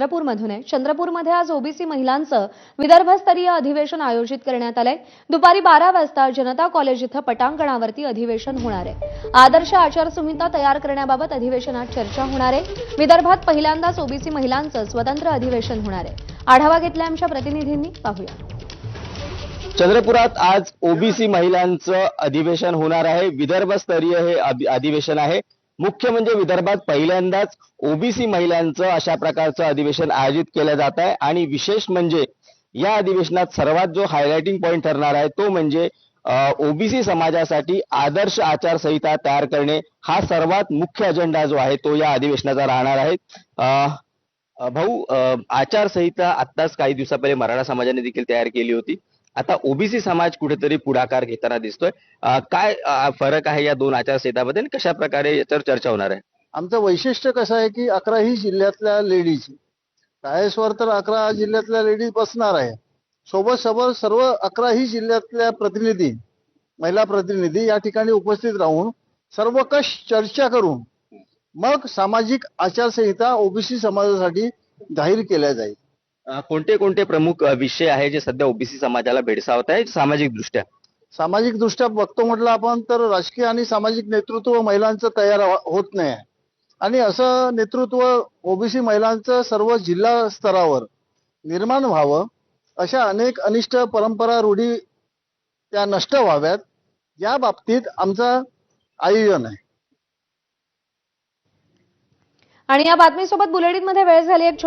चंद्रपूरमधून आहे. चंद्रपूरमध्ये आज ओबीसी महिलांचं विदर्भस्तरीय अधिवेशन आयोजित करण्यात आलंय. दुपारी बारा वाजता जनता कॉलेज इथं पटांगणावरती अधिवेशन होणार आहे. आदर्श आचारसंहिता तयार करण्याबाबत अधिवेशनात चर्चा होणार आहे. विदर्भात पहिल्यांदाच ओबीसी महिलांचं स्वतंत्र अधिवेशन होणार आहे. आढावा घेतलाय आमच्या प्रतिनिधींनी. पाहूया. चंद्रपुरात आज ओबीसी महिलांचं अधिवेशन होणार आहे. विदर्भस्तरीय हे अधिवेशन आहे. मुख्य म्हणजे विदर्भात पहिल्यांदाच ओबीसी महिलांचं अशा प्रकारचं अधिवेशन आयोजित केलं जात आहे. आणि विशेष म्हणजे या अधिवेशनात सर्वात जो हायलाइटिंग पॉईंट ठरणार आहे तो म्हणजे ओबीसी समाजासाठी आदर्श आचारसंहिता तयार करणे हा सर्वात मुख्य अजेंडा जो आहे तो या अधिवेशनाचा राहणार आहे. भाऊ आचारसंहिता आत्ताच काही दिवसापहिले मराठा समाजाने देखील तयार केली होती. आता ओबीसी समाज कुठेतरी पुढाकार घेताना दिसतोय. काय फरक आहे या दोन आचारसंहितामध्ये आणि कशा प्रकारे याच्यावर चर्चा होणार आहे? आमचं वैशिष्ट्य कसं आहे की अकराही जिल्ह्यातल्या लेडीज. टायसवर तर अकरा जिल्ह्यातल्या लेडीज बसणार आहे. सोबत सोबत सर्व अकराही जिल्ह्यातल्या प्रतिनिधी महिला प्रतिनिधी या ठिकाणी उपस्थित राहून सर्वकष चर्चा करून मग सामाजिक आचारसंहिता ओबीसी समाजासाठी जाहीर केल्या जाईल. कोणते कोणते प्रमुख विषय आहे जे सध्या ओबीसी समाजाला भेडसावत आहे सामाजिक दृष्ट्या सामाजिक दृष्ट्या बघतो म्हटलं आपण तर राजकीय आणि सामाजिक नेतृत्व महिलांचं तयार हो- होत नाही आहे. आणि असं नेतृत्व ओबीसी महिलांचं सर्व जिल्हा स्तरावर निर्माण व्हावं अशा अनेक अनिष्ट परंपरा रूढी त्या नष्ट व्हाव्यात या बाबतीत आमचं आयोजन आहे आणि या बातमीसोबत बुलेटिनमध्ये वेळ झाली एक छोटी